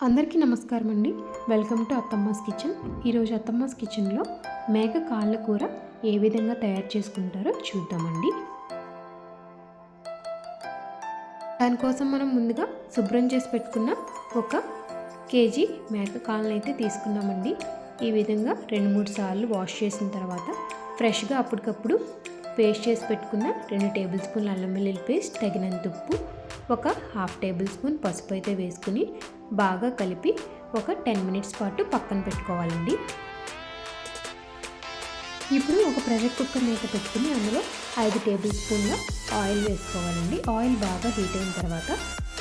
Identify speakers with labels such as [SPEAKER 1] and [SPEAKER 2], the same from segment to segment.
[SPEAKER 1] అందరికీ నమస్కారం అండి. Welcome to Attamma's kitchen. ఈరోజు అత్తమ్మస్ కిచెన్లో మేక కాళ్ళ కూర ఏ విధంగా తయారు చేసుకుంటారో చూద్దామండి. దానికోసం మనం ముందుగా శుభ్రం చేసి పెట్టుకున్న ఒక కేజీ మేక కాళ్ళని అయితే తీసుకున్నామండి ఈ విధంగా రెండు మూడు సార్లు వాష్ చేసిన తర్వాత ఫ్రెష్గా అప్పటికప్పుడు పేస్ట్ చేసి పెట్టుకున్న రెండు టేబుల్ స్పూన్ల అల్లం వెల్లుల్లి పేస్ట్ తగినంత ఉప్పు ఒక హాఫ్ టేబుల్ స్పూన్ పసుపు అయితే వేసుకుని బాగా కలిపి ఒక టెన్ మినిట్స్ పాటు పక్కన పెట్టుకోవాలండి. ఇప్పుడు ఒక ప్రెషర్ కుక్కర్ మీద పెట్టుకుని అందులో ఐదు టేబుల్ స్పూన్ల ఆయిల్ వేసుకోవాలండి. ఆయిల్ బాగా హీట్ అయిన తర్వాత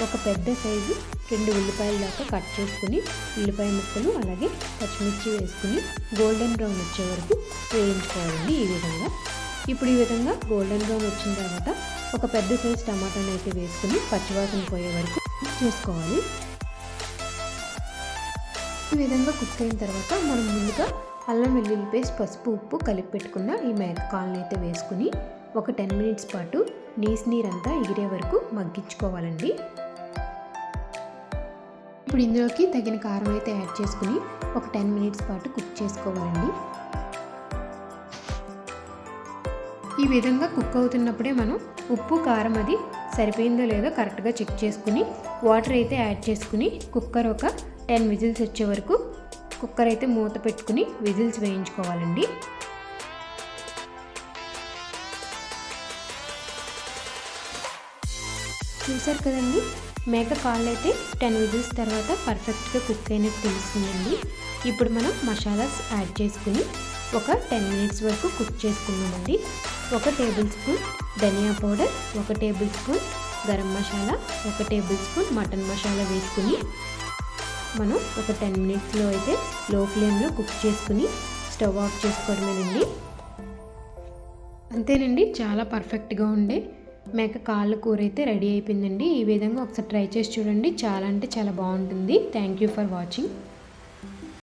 [SPEAKER 1] ఒక పెద్ద సైజు రెండు ఉల్లిపాయల దాకా కట్ చేసుకుని ఉల్లిపాయ ముక్కలు అలాగే పచ్చిమిర్చి వేసుకుని గోల్డెన్ బ్రౌన్ వచ్చే వరకు వేయించుకోవాలండి ఈ విధంగా. ఇప్పుడు ఈ విధంగా గోల్డెన్ బ్రౌన్ వచ్చిన తర్వాత ఒక పెద్ద సైజ్ టమాటాని అయితే వేసుకుని పచ్చివాసన పోయే వరకు చేసుకోవాలి. ఈ విధంగా కుక్ అయిన తర్వాత మనం ముందుగా అల్లం వెల్లుల్లి పేస్ట్ పసుపు ఉప్పు కలిపి పెట్టుకున్న ఈ మేక అయితే వేసుకుని ఒక టెన్ మినిట్స్ పాటు నీస్ నీరంతా ఎగిరే వరకు మగ్గించుకోవాలండి. ఇప్పుడు ఇందులోకి తగిన కారం అయితే యాడ్ చేసుకుని ఒక టెన్ మినిట్స్ పాటు కుక్ చేసుకోవాలండి. ఈ విధంగా కుక్ అవుతున్నప్పుడే మనం ఉప్పు కారం అది సరిపోయిందో లేదో కరెక్ట్గా చెక్ చేసుకుని వాటర్ అయితే యాడ్ చేసుకుని కుక్కర్ ఒక టెన్ విజిల్స్ వచ్చే వరకు కుక్కర్ అయితే మూత పెట్టుకుని విజిల్స్ వేయించుకోవాలండి. చూసారు కదండి? మేక కాళ్ళు అయితే టెన్ విజిల్స్ తర్వాత పర్ఫెక్ట్గా కుక్ అయినట్టు తెలుస్తుందండి. ఇప్పుడు మనం మసాలాస్ యాడ్ చేసుకుని ఒక టెన్ మినిట్స్ వరకు కుక్ చేసుకున్నామండి ఒక టేబుల్ స్పూన్ ధనియా పౌడర్ ఒక టేబుల్ స్పూన్ గరం మసాలా ఒక టేబుల్ స్పూన్ మటన్ మసాలా వేసుకుని మనం ఒక టెన్ మినిట్స్లో అయితే లో ఫ్లేమ్లో కుక్ చేసుకుని స్టవ్ ఆఫ్ చేసుకోవడమేనండి. అంతేనండి చాలా పర్ఫెక్ట్గా ఉండే మేక కాళ్ళ కూర అయితే రెడీ అయిపోయిందండి. ఈ విధంగా ఒకసారి ట్రై చేసి చూడండి చాలా అంటే చాలా బాగుంటుంది. Thank you for watching.